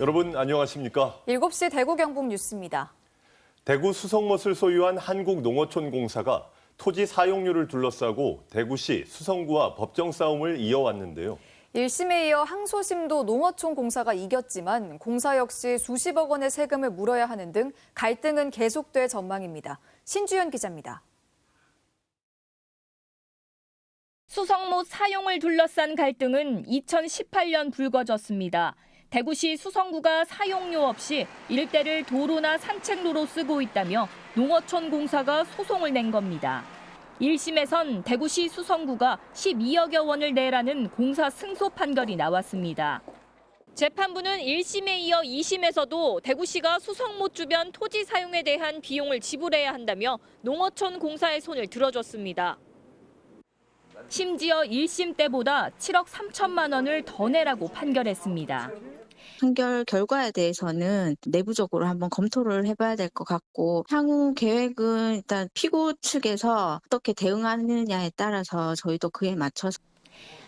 여러분 안녕하십니까? 7시 대구 경북 뉴스입니다. 대구 수성못을 소유한 한국농어촌공사가 토지 사용료를 둘러싸고 대구시 수성구와 법정 싸움을 이어왔는데요. 1심에 이어 항소심도 농어촌 공사가 이겼지만 공사 역시 수십억 원의 세금을 물어야 하는 등 갈등은 계속될 전망입니다. 신주연 기자입니다. 수성못 사용을 둘러싼 갈등은 2018년 불거졌습니다. 대구시 수성구가 사용료 없이 일대를 도로나 산책로로 쓰고 있다며 농어촌 공사가 소송을 낸 겁니다. 1심에선 대구시 수성구가 12억여 원을 내라는 공사 승소 판결이 나왔습니다. 재판부는 1심에 이어 2심에서도 대구시가 수성못 주변 토지 사용에 대한 비용을 지불해야 한다며 농어촌 공사의 손을 들어줬습니다. 심지어 1심 때보다 7억 3천만 원을 더 내라고 판결했습니다. 판결 결과에 대해서는 내부적으로 한번 검토를 해봐야 될 것 같고 향후 계획은 일단 피고 측에서 어떻게 대응하느냐에 따라서 저희도 그에 맞춰서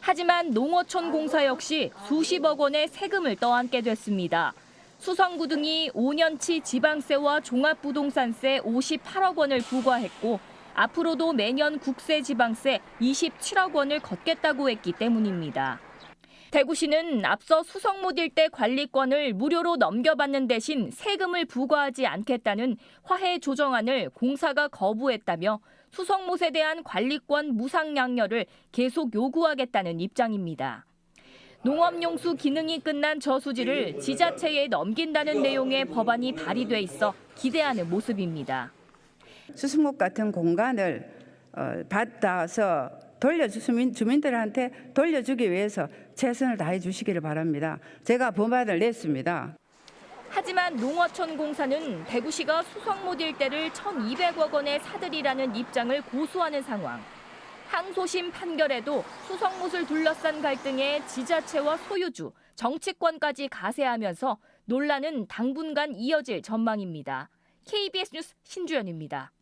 하지만 농어촌 공사 역시 수십억 원의 세금을 떠안게 됐습니다. 수성구 등이 5년치 지방세와 종합부동산세 58억 원을 부과했고 앞으로도 매년 국세 지방세 27억 원을 걷겠다고 했기 때문입니다. 대구시는 앞서 수성못 일대 관리권을 무료로 넘겨받는 대신 세금을 부과하지 않겠다는 화해 조정안을 공사가 거부했다며 수성못에 대한 관리권 무상양료를 계속 요구하겠다는 입장입니다. 농업용수 기능이 끝난 저수지를 지자체에 넘긴다는 내용의 법안이 발의돼 있어 기대하는 모습입니다. 수승목 같은 공간을 어, 받아서 돌려 주민 주민들한테 돌려주기 위해서 최선을 다해 주시기를 바랍니다. 제가 법안을 냈습니다. 하지만 농어촌 공사는 대구시가 수성못 일대를 1,200억 원에 사들이라는 입장을 고수하는 상황. 항소심 판결에도 수성못을 둘러싼 갈등에 지자체와 소유주, 정치권까지 가세하면서 논란은 당분간 이어질 전망입니다. KBS 뉴스 신주연입니다.